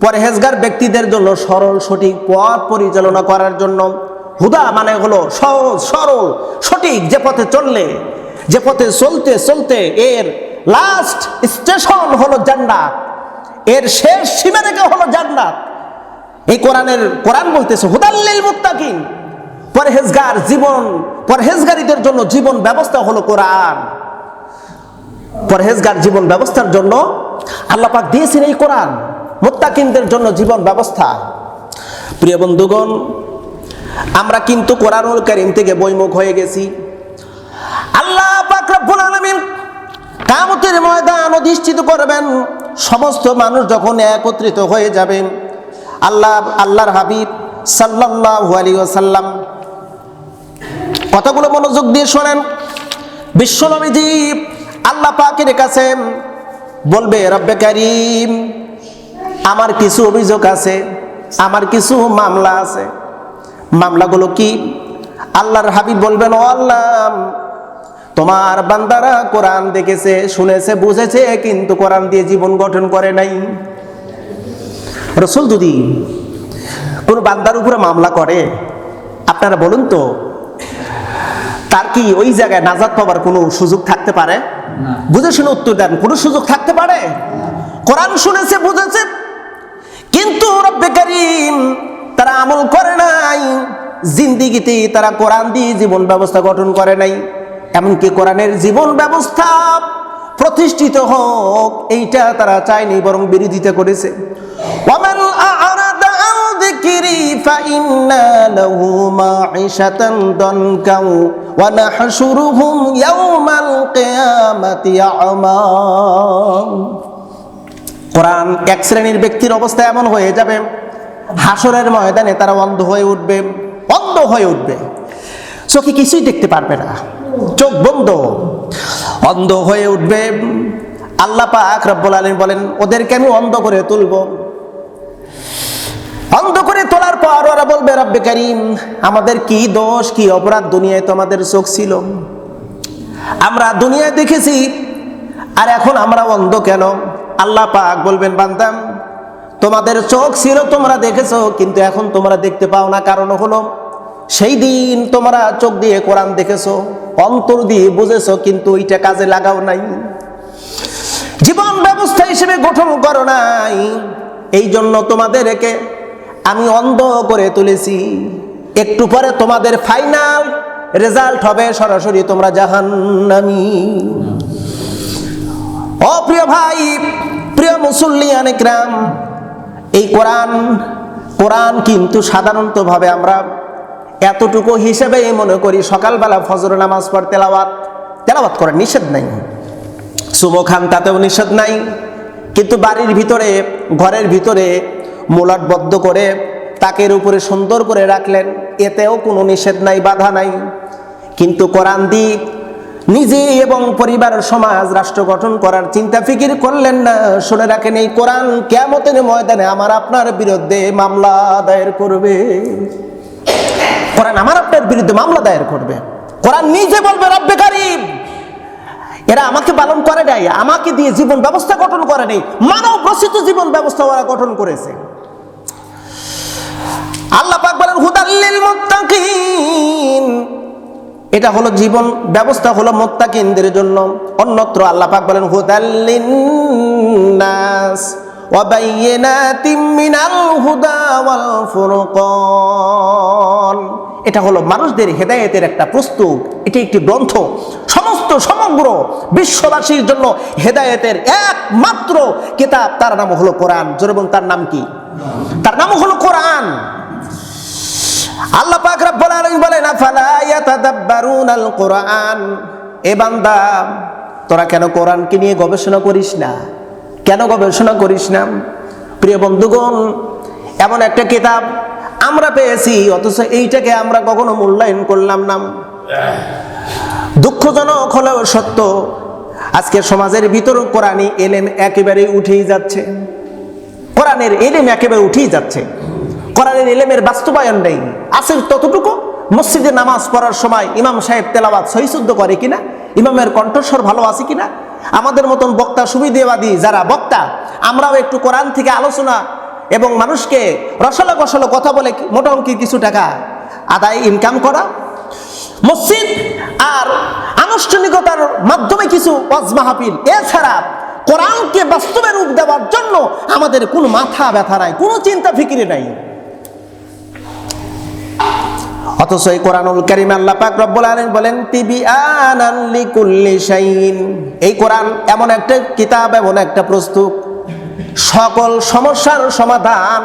পরহেজগার ব্যক্তিদের জন্য সরল, সঠিক পথ পরিচালনা করার জন্য হুদা মানে হলো সহজ, সরল, সঠিক যে পথে চললে, যে পথে চলতে চলতে এর লাস্ট স্টেশন হলো জান্নাত। এর শেষ সীমা রেখে হলো জান্নাত। এই কোরআনের, কোরআন বলতেছে হুদাল্লিল মুত্তাকিন। পরহেজগার জীবন, পরহেজগারীদের জন্য জীবন ব্যবস্থা হলো কোরআন। পরহেজগার জীবন ব্যবস্থার জন্য আল্লাহ পাক দিয়েছেন এই কোরআন। মুত্তাকিনদের জন্য জীবন ব্যবস্থা। প্রিয় বন্ধুগণ, আমরা কিন্তু কোরআনুল করিম থেকে বইমুখ হয়ে গেছি। আল্লাহ রব্বুল আলামিন কামতের ময়দান অধিষ্ঠিত করবেন। সমস্ত মানুষ যখন একত্রিত হয়ে যাবেন, আল্লাহ, আল্লাহর হাবিব সাল্লাল্লাহু আলাইহি ওয়াসাল্লাম কথাগুলো মনোযোগ দিয়ে শোনেন? বিশ্বনবীজি আল্লাহ পাকের কাছে বলবে, রব্বে কারিম আমার কিছু অভিযোগ আছে আমার কিছু মামলা আছে। মামলাগুলো কি? আল্লাহর হাবিব বলবেন ও আল্লাহ তোমার বান্দারা কোরআন দেখেছে শুনেছে বুঝেছে কিন্তু কোরআন দিয়ে জীবন গঠন করে নাই। রসুল যদি কোন বান্দার উপরে মামলা করে আপনারা বলুন তো তার কি ওই জায়গায় নাজাত পাবার কোনো সুযোগ থাকতে পারে? বুঝে শুনে উত্তর দেন কোনো সুযোগ থাকতে পারে? কোরআন শুনেছে, বুঝেছে। কিন্তু রব্বে করিম তারা আমল করে নাই। জিন্দিগিতে তারা কোরআন দিয়ে জীবন ব্যবস্থা গঠন করে নাই। এমনকি কোরআনের জীবন ব্যবস্থা প্রতিষ্ঠিত হোক, এইটা তারা চায়নি, বরং বিরোধিতা করেছে। ওয়ামান কোরআন এক শ্রেণির ব্যক্তির অবস্থা এমন হয়ে যাবে, হাসরের ময়দানে তারা অন্ধ হয়ে উঠবে, অন্ধ হয়ে উঠবে। চোখে কিছুই দেখতে পারবে না, চোখ বন্ধ। অন্ধ হয়ে উঠবে। আল্লাহ পাক রব্বুল আলামিন বলেন, ওদেরকে আমি অন্ধ করে তুলব। অন্ধ করে তোলার পর ওরা বলবে, রব্বে করিম, আমাদের কি দোষ, কি অপরাধ? দুনিয়ায় তো আমাদের চোখ ছিল। আমরা দুনিয়ায় দেখেছি, আর এখন আমরা অন্ধ কেন? আল্লাহ পাক বলবেন, বান্দাম, তোমাদের চোখ ছিল, তোমরা দেখেছ, কিন্তু এখন তোমরা দেখতে পাও না। কারণ হলো, সেই দিন তোমরা চোখ দিয়ে কোরআন দেখেছ, অন্তর দিয়ে বুঝেছ, কিন্তু ওইটা কাজে লাগাও নাই। জীবন ব্যবস্থা হিসেবে গঠন করো নাই। এই জন্য তোমাদেরকে আমি অন্ধ করে তুলেছি। একটু পরে তোমাদের ফাইনাল রেজাল্ট হবে সরাসরি তোমরা জাহান্নামী। ও প্রিয় ভাই প্রিয় মুসল্লিয়ান একরাম, এই কোরআন কোরআন কিন্তু সাধারণতভাবে আমরা এতটুকু হিসেবে মনে করি সকালবেলা ফজর নামাজ পর তেলাওয়াত তেলাওয়াত করার নিষেধ নাই। সুমো খান তাতেও নিষেধ নাই, কিন্তু বাড়ির ভিতরে, ঘরের ভিতরে মোলাটবদ্ধ করে তাকের উপরে সুন্দর করে রাখলেন, এতেও কোনো নিষেধ নাই, বাধা নাই। কিন্তু কোরআন দ্বীপ নিজে এবং পরিবার, সমাজ, রাষ্ট্র গঠন করার চিন্তা ফিকির করলেন না। শুনে রাখেন, এই কোরআন কেমতের ময়দানে আমার আপনার বিরুদ্ধে মামলা দায়ের করবে। কোরআন আমার আপনার বিরুদ্ধে মামলা দায়ের করবে। কোরআন নিজে বলবে, রব্বে কারিম, এরা আমাকে পালন করে নাই, আমাকে দিয়ে জীবন ব্যবস্থা গঠন করে নেই, মানব রচিত জীবন ব্যবস্থা ওরা গঠন করেছে। আল্লাহ পাক বলেন হুদাল্লিল মুত্তাকিন। এটা হলো জীবন ব্যবস্থা হলো মোত্তাকিনদের জন্য। অন্যত্র আল্লাহ পাক বলেন হুদাল্লিন নাস ওয়াবাইয়িনাতিম মিনাল হুদা ওয়াল ফুরকান। এটা হলো মানুষদের হেদায়েতের একটা পুস্তক এটি একটি গ্রন্থ। সমস্ত সমগ্র বিশ্ববাসীর জন্য হেদায়েতের একমাত্র কিতাব। তার নাম হলো কোরআন। যেরকম তার নাম কি? তার নাম হলো কোরআন। আল্লাহ পাক রব্বুল আলামিন বলেন, আফালা ইয়াতাদাব্বারুনাল কোরআন এ বান্দা, তোরা কেন কোরআনকে নিয়ে গবেষণা করিস না? কেন গবেষণা করিস না? প্রিয় বন্ধুগণ, এমন একটা কিতাব আমরা পেয়েছি, অথচ এইটাকে আমরা কখনো মূল্যায়ন করলাম না। দুঃখজনক হলেও সত্য আজকে সমাজের ভিতর কোরআনই এলেম একেবারে উঠেই যাচ্ছে। কোরআনের এলেম একেবারে উঠেই যাচ্ছে। কোরআনের এলেমের বাস্তবায়ন নেই। আছে ততটুকু? মসজিদে নামাজ পড়ার সময় ইমাম সাহেব তেলাওয়াত সহিশুদ্ধ করে কিনা? ইমামের কণ্ঠস্বর ভালো আছে কিনা? আমাদের মতন বক্তা সুবিধেবাদী যারা বক্তা, আমরাও একটু কোরআন থেকে আলোচনা এবং মানুষকে রসলো কসলো কথা বলে মোটা অঙ্কের কিছু টাকা আদায় ইনকাম করা। মসজিদ আর আনুষ্ঠানিকতার মাধ্যমে কিছু ওয়াজ এছাড়া কোরআনকে বাস্তবে রূপ দেওয়ার জন্য আমাদের কোনো মাথা ব্যথা নাই, কোনো চিন্তা ফিকিরে নাই। অথচ এই কোরআনুল কারীম আল্লাহ পাক রব্বুল আলামিন বলেন, তিবিআনান লিকুল্লি শাইইন। এই কোরআন এমন একটা কিতাব, এমন একটা প্রস্তুত সকল সমস্যার সমাধান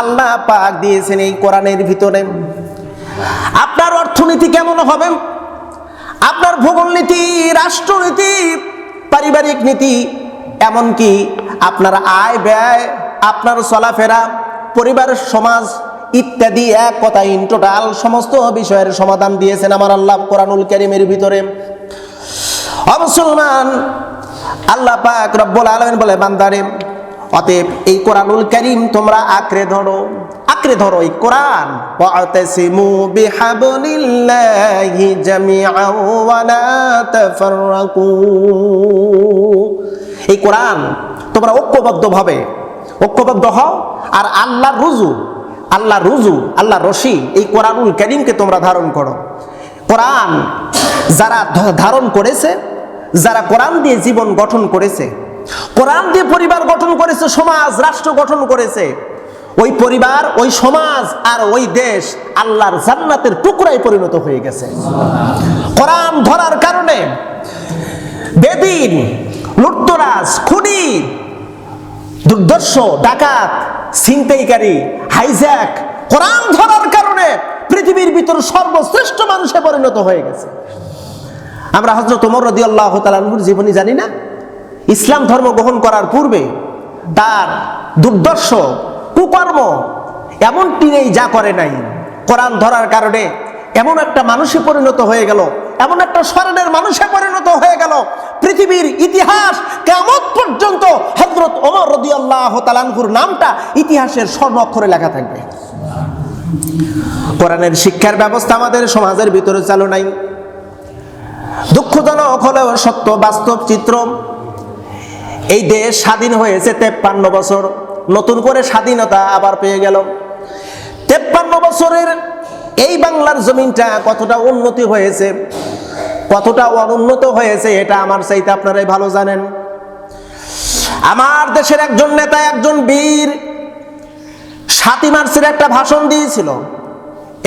আল্লাহ পাক দিয়েছেন এই কোরআনের ভিতরে। আপনার অর্থনীতি কেমন হবে? আপনার ভূগোল নীতি রাষ্ট্রনীতি, পারিবারিক নীতি এমনকি আপনার আয় ব্যয়, আপনার চলাফেরা পরিবারের সমাজ ইত্যাদি এক কথা ইন টোটাল সমস্ত বিষয়ের সমাধান দিয়েছেন আমার আল্লাহ কোরআনুল করিমের ভিতরে। অমুসলমান আল্লাহ পাক রব্বুল আলমিন বলে, বান্দারে, অতএব এই কোরআনুল করিম তোমরা আঁকড়ে ধরো আঁকড়ে ধরো এই কোরআন। এই কোরআন তোমরা ঐক্যবদ্ধভাবে, ঐক্যবদ্ধ হও, আর আল্লাহর রুজু আল্লাহ রুজু, আল্লাহ রশি, এই কোরআনুল করিমকে তোমরা ধারণ করো। কোরআন যারা ধারণ করেছে, যারা কোরআন দিয়ে জীবন গঠন করেছে, কোরআন দিয়ে পরিবার গঠন করেছে, সমাজ, রাষ্ট্র গঠন করেছে, ওই পরিবার, ওই সমাজ আর ওই দেশ আল্লাহর জান্নাতের টুকরায় পরিণত হয়ে গেছে। কোরআন ধরার কারণে বেদিন, লুটতরাজ, খুনি, দুর্দর্শ, ডাকাত ছিনতাইকারী হাইজ্যাক কোরআন ধরার কারণে পৃথিবীর ভিতর সর্বশ্রেষ্ঠ মানুষে পরিণত হয়ে গেছে। আমরা হজরত ওমর রদি আল্লাহ তালুর জীবনী জানি না? ইসলাম ধর্ম গ্রহণ করার পূর্বে তার দুর্দর্শ, কুকর্ম এমনটি নেই যা করে নাই। কোরআন ধরার কারণে এমন একটা মানুষে পরিণত হয়ে গেল, এমন একটা স্মরণের মানুষে পরিণত হয়ে গেল পৃথিবীর ইতিহাস কেমন পর্যন্ত হজরত ওমর রদি আল্লাহ তালানহুর নামটা ইতিহাসের স্বর্ণ অক্ষরে লেখা থাকবে। কোরআনের শিক্ষার ব্যবস্থা আমাদের সমাজের ভিতরে চালু নাই। দুঃখজনক হলেও সত্য, বাস্তব চিত্র, এই দেশ স্বাধীন হয়েছে তেপ্পান্ন বছর, নতুন করে স্বাধীনতা আবার পেয়ে গেল। তেপ্পান্ন বছরের এই বাংলার জমিনটা কতটা উন্নতি হয়েছে কতটা অনুন্নত হয়েছে এটা আমার চাইতে আপনারাই ভালো জানেন। আমার দেশের একজন নেতা, একজন বীর, সাতই মার্চের একটা ভাষণ দিয়েছিল।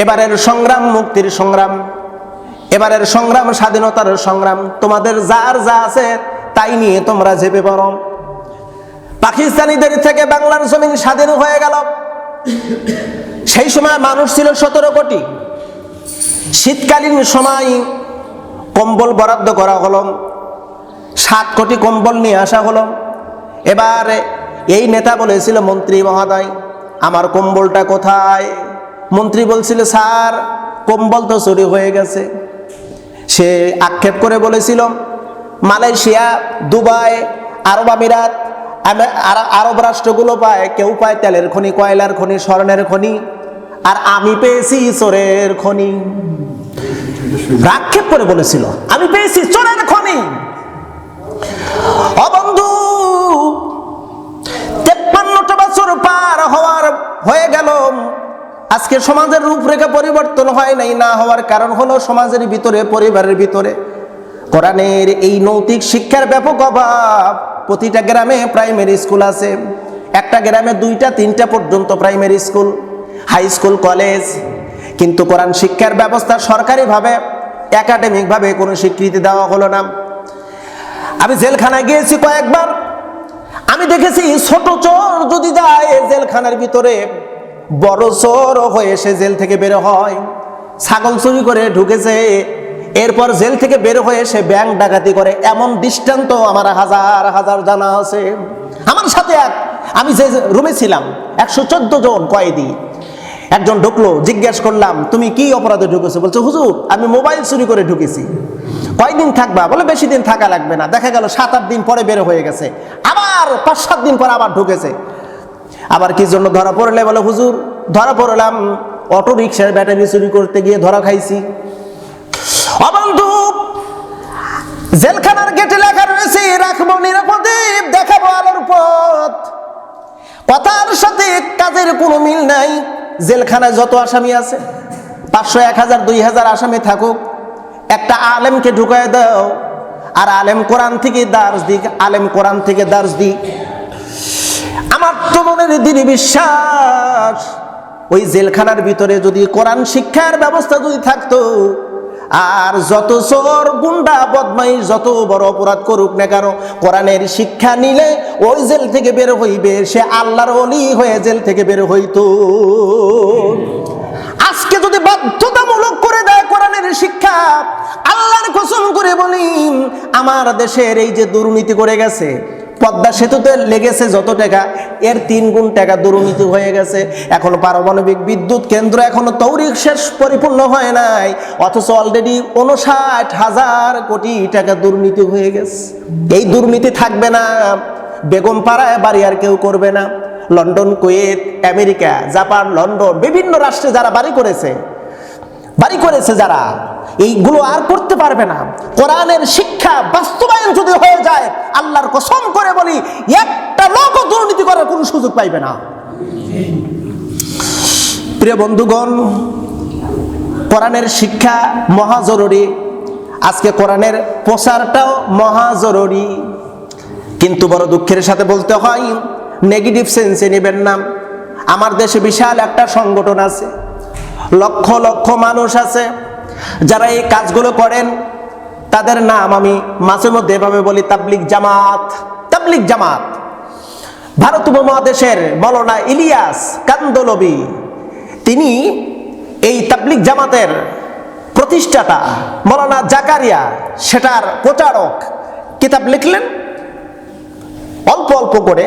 এবারের সংগ্রাম, মুক্তির সংগ্রাম, এবারের সংগ্রাম, স্বাধীনতার সংগ্রাম, তোমাদের যার যা আছে তাই নিয়ে তোমরা চেপে পড়ো। পাকিস্তানিদের থেকে বাংলার জমিন স্বাধীন হয়ে গেল। সেই সময় মানুষ ছিল সতেরো কোটি। শীতকালীন সময় কম্বল বরাদ্দ করা হলো, সাত কোটি কম্বল নিয়ে আসা হলো। এবার এই নেতা বলেছিল, মন্ত্রী মহোদয়, আমার কম্বলটা কোথায়? মন্ত্রী বলছিল, স্যার, কম্বল তো চুরি হয়ে গেছে। সে আক্ষেপ করে বলেছিল, মালয়েশিয়া, দুবাই, আরব আমিরাত আর- আরব রাষ্ট্রগুলো পায়, কেউ পায় তেলের খনি, কয়লার খনি, স্বর্ণের খনি, আর আমি পেয়েছি চোরের খনি। আক্ষেপ করে বলেছিল, আমি পেয়েছি চোরের খনি অবন্ধু তেপ্পান্নটা বছর পার হওয়ার হয়ে গেল। আজকে সমাজের রূপরেখা পরিবর্তন হয় নাই, না হওয়ার কারণ হলো সমাজের ভিতরে, পরিবারের ভিতরে। কোরআনের এই নৈতিক শিক্ষার ব্যাপক অভাব। প্রতিটা গ্রামে প্রাইমারি স্কুল আছে। একটা গ্রামে দুইটা, তিনটা পর্যন্ত primary school, high school, college. কিন্তু কোরআন শিক্ষার ব্যবস্থা সরকারিভাবে একাডেমিকভাবে কোনো স্বীকৃতি দেওয়া হলো না। আমি জেলখানায় গিয়েছি কয়েকবার। আমি দেখেছি ছোট চোর যদি যায় জেলখানার ভিতরে বড় চোর হয়ে সে জেল থেকে বের হয়। ছাগল চুরি করে ঢুকেছে, এরপর জেল থেকে বের হয়ে সে ব্যাংক ডাকাতি করে। এমন দৃষ্টান্ত আমার হাজার হাজার জানা আছে। আমার সাথে এক, আমি যে রুমে ছিলাম, একশো চোদ্দ জন কয়েদি। একজন ঢুকলো, জিজ্ঞেস করলাম, তুমি কি অপরাধে ঢুকেছো? বলছো, হুজুর, আমি মোবাইল চুরি করে ঢুকেছি। কয়দিন থাকবা? বলে, বেশি দিন থাকা লাগবে না। দেখা গেল সাত, আট দিন পরে বের হয়ে গেছে। আবার পাঁচ, সাত দিন পর আবার ঢুকেছে। আবার কি জন্য ধরা পড়লে? বলে, হুজুর, ধরা পড়লাম অটো রিক্সার ব্যাটারি চুরি করতে গিয়ে ধরা খাইছি। অবন্ধু জেলখানার গেটে লেখা রয়েছে, রাখব নিরাপদে দেখাবো আলোর পথ। কথার সাথে কাজের কোনো মিল নাই। জেলখানায় যত আসামি আছে, পাঁচশো, এক হাজার, দুই হাজার আসামি থাকুক, একটা আলেমকে ঢুকায় দাও, আর আলেম কোরআন থেকে দার্স দিক, আলেম কোরআন থেকে দার্স দিক। আমার তো মনের দিদি বিশ্বাস, ওই জেলখানার ভিতরে যদি কোরআন শিক্ষার ব্যবস্থা যদি থাকতো আর যত চোর গুন্ডা, বদমাইশ যত বড় অপরাধ করুক না কেন, কোরআনের শিক্ষা নিলে ওই জেল থেকে বের হইবে, সে আল্লাহর অলি হয়ে জেল থেকে বের হইতো। আজকে যদি বাধ্যতামূলক করে দেয় কোরআনের শিক্ষা, আল্লাহর কসম করে বলি, আমার দেশের এই যে দুর্নীতি করে গেছে পদ্মা সেতুতে লেগেছে যত টাকা, এর তিন গুণ টাকা দুর্নীতি হয়ে গেছে। এখন পারমাণবিক বিদ্যুৎ কেন্দ্র এখনও তৌরিক শেষ পরিপূর্ণ হয় নাই, অথচ অলরেডি উনষাট হাজার কোটি টাকা দুর্নীতি হয়ে গেছে। এই দুর্নীতি থাকবে না বেগম পাড়ায় বাড়ি আর কেউ করবে না। London, Kuwait, America, Japan, London, বিভিন্ন রাষ্ট্রে যারা বাড়ি করেছে বাড়ি করেছে যারা এইগুলো আর করতে পারবে না। কোরআনের শিক্ষা বাস্তবায়ন যদি হয়ে যায়, আল্লাহর কসম করে বলি, একটা লোকও দুর্নীতি করার কোনো সুযোগ পাইবে না। প্রিয় বন্ধুগণ, কোরআনের শিক্ষা মহা জরুরি। আজকে কোরআনের প্রচারটাও মহা জরুরি। কিন্তু বড় দুঃখের সাথে বলতে হয় নেগেটিভ সেন্সে নেবেন না। আমার দেশে বিশাল একটা সংগঠন আছে, লক্ষ লক্ষ মানুষ আছে। যারা এই কাজগুলো করেন, তাদের নাম আমি মাঝে মধ্যে এভাবে বলি তাবলিক জামাত তাবলিক জামাত। ভারত উপমহাদেশের মলনা ইলিয়াস কান্দলবি, তিনি এই তাবলিক জামাতের প্রতিষ্ঠাতা। মৌলানা জাকারিয়া, সেটার প্রচারক। কিতাব লিখলেন, অল্প অল্প করে